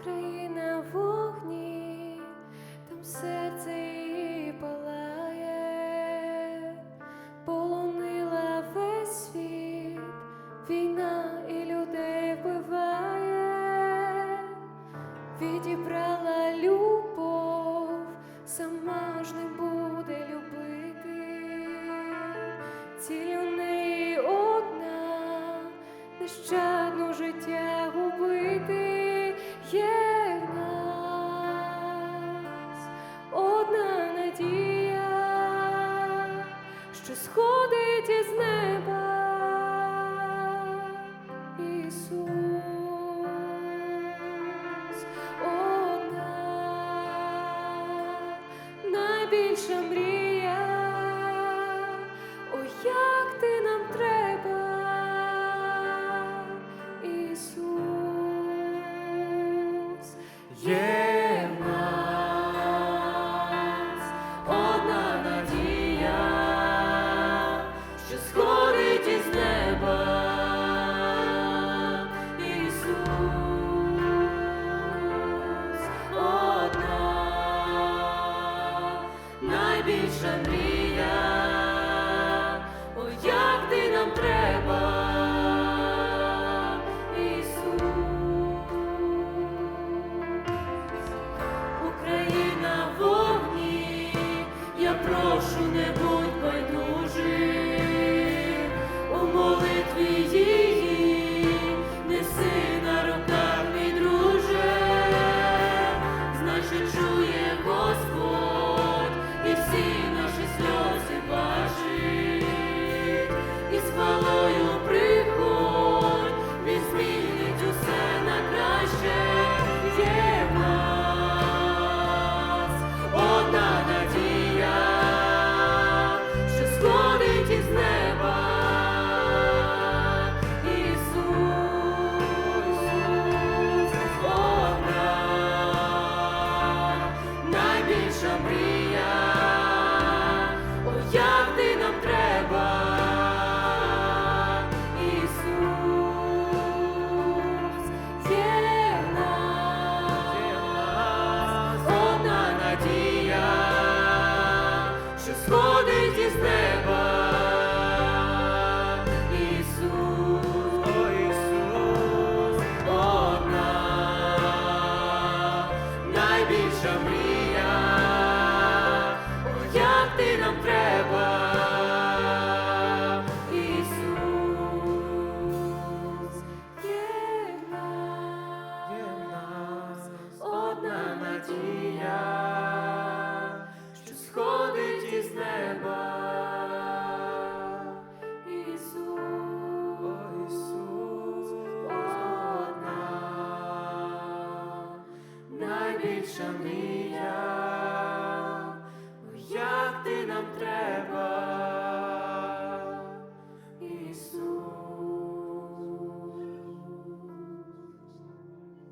Україна вогні, там серце її палає, полонила весь світ, війна і людей вбиває, відібрала любов, сама ж не буде любити, ціль у неї одна, нещадно життя губити. Yeah. найбільша мрія, о як ти нам треба, Ісус, Україна вогні, я прошу. shall be shall lead.